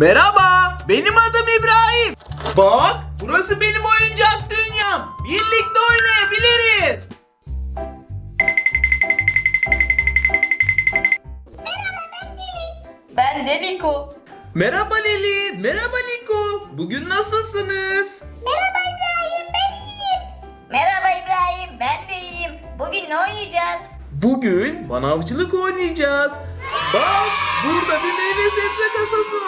Merhaba, benim adım İbrahim. Bak, burası benim oyuncak dünyam. Birlikte oynayabiliriz. Ben de Niko. Merhaba Leli, merhaba Liko. Bugün nasılsınız? Merhaba İbrahim ben iyiyim. Merhaba İbrahim ben de iyiyim. Bugün ne oynayacağız? Bugün manavcılık oynayacağız. Bak, burada bir meyve sebze kasası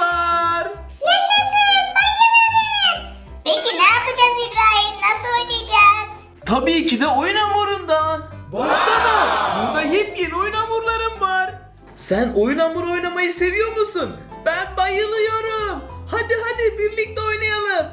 Tabii ki de oyun hamurundan. Baksana, burada yepyeni oyun hamurlarım var. Sen oyun hamuru oynamayı seviyor musun? Ben bayılıyorum. Hadi hadi birlikte oynayalım.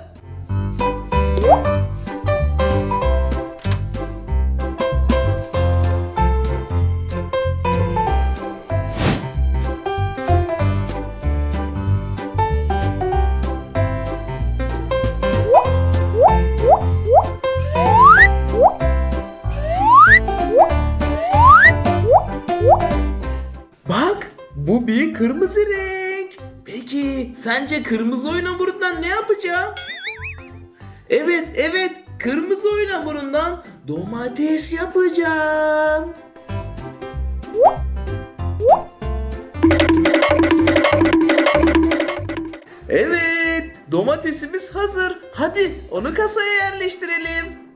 Bu bir kırmızı renk. Peki, sence kırmızı oyun hamurundan ne yapacağım? Evet, evet, kırmızı oyun hamurundan domates yapacağım. Evet, domatesimiz hazır. Hadi onu kasaya yerleştirelim.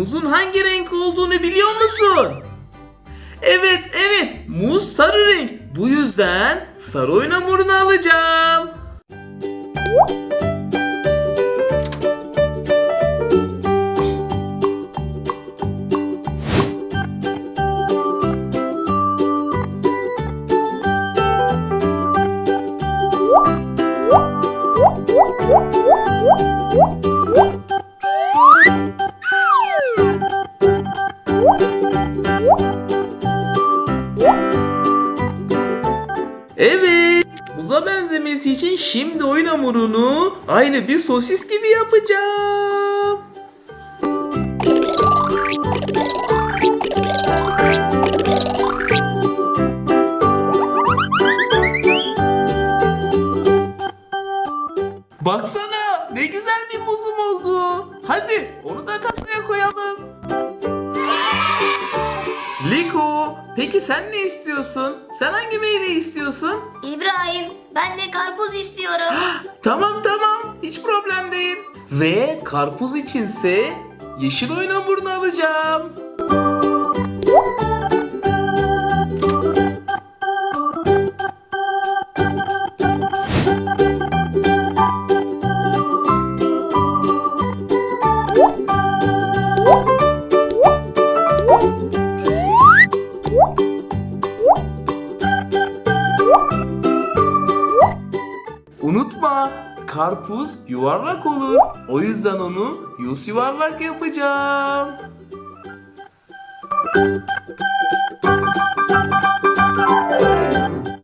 Muzun hangi renk olduğunu biliyor musun? Evet evet muz sarı renk. Bu yüzden sarı oyun hamurunu alacağım. Evet muza benzemesi için şimdi oyun hamurunu aynı bir sosis gibi yapacağım. Peki sen ne istiyorsun? Sen hangi meyveyi istiyorsun? İbrahim ben de karpuz istiyorum. Tamam tamam, hiç problem değil. Ve karpuz içinse yeşil oyun hamurunu alacağım. Karpuz yuvarlak olur. O yüzden onu yüz yuvarlak yapacağım.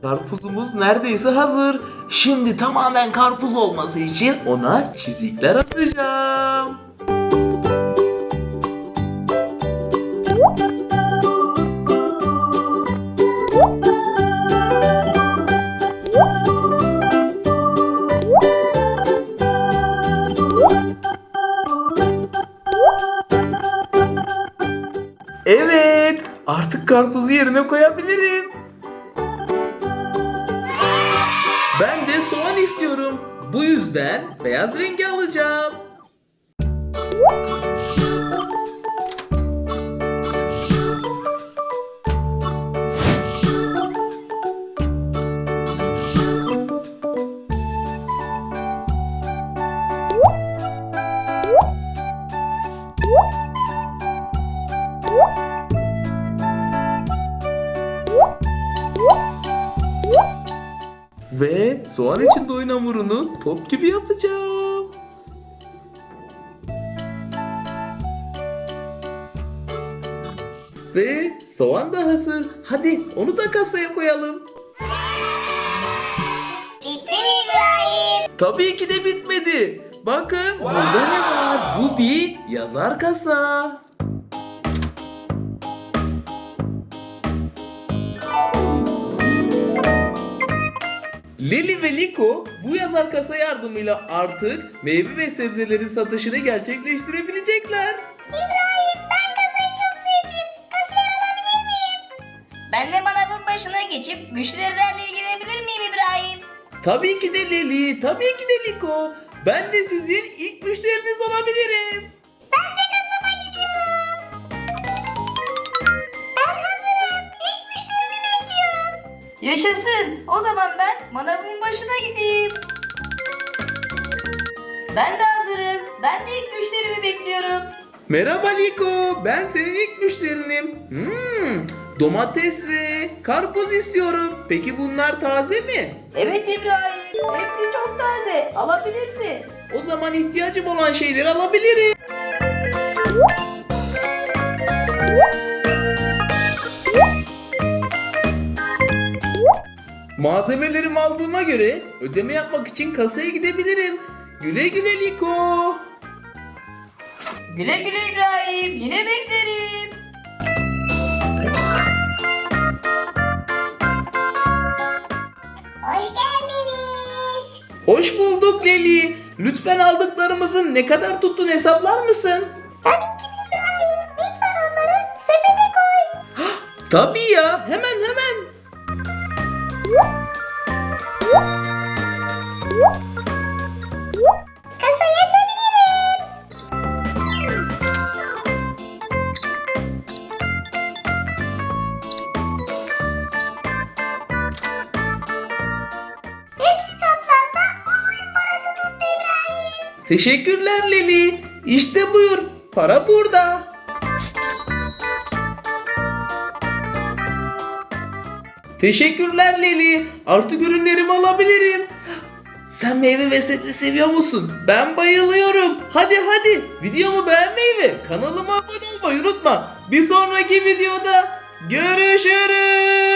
Karpuzumuz neredeyse hazır. Şimdi tamamen karpuz olması için ona çizikler atacağım. Karpuzu yerine koyabilirim. Ben de soğan istiyorum. Bu yüzden beyaz rengi alacağım. Ve soğan içinde oyun hamurunu top gibi yapacağım. Ve soğan da hazır. Hadi onu da kasaya koyalım. Bitti mi İbrahim? Tabii ki de bitmedi. Bakın burada ne var? Bu bir yazar kasa. Leli ve Liko bu yazar kasa yardımıyla artık meyve ve sebzelerin satışını gerçekleştirebilecekler. İbrahim ben kasayı çok sevdim. Kasiyer olabilir miyim? Ben de manavın başına geçip müşterilerle ilgilenebilir miyim İbrahim? Tabii ki de Leli, tabii ki de Liko. Ben de sizin ilk müşteriniz olabilirim. Yaşasın. O zaman ben manavın başına gideyim. Ben de hazırım. Ben de ilk müşterimi bekliyorum. Merhaba Liko, ben senin ilk müşterinim. Hmm, domates ve karpuz istiyorum. Peki bunlar taze mi? Evet İbrahim. Hepsi çok taze. Alabilirsin. O zaman ihtiyacım olan şeyleri alabilirim. Malzemelerimi aldığıma göre ödeme yapmak için kasaya gidebilirim. Güle güle Liko. Güle güle İbrahim. Yine beklerim. Hoş geldiniz. Hoş bulduk Leli. Lütfen aldıklarımızın ne kadar tuttuğunu hesaplar mısın? Tabii ki İbrahim. Lütfen onları sepete koy. Tabii ya, hemen hemen. Teşekkürler Leli. İşte buyur. Para burada. Teşekkürler Leli. Artık ürünlerimi alabilirim. Sen meyve ve sebze seviyor musun? Ben bayılıyorum. Hadi hadi videomu beğenmeyi ve kanalıma abone olmayı unutma. Bir sonraki videoda görüşürüz.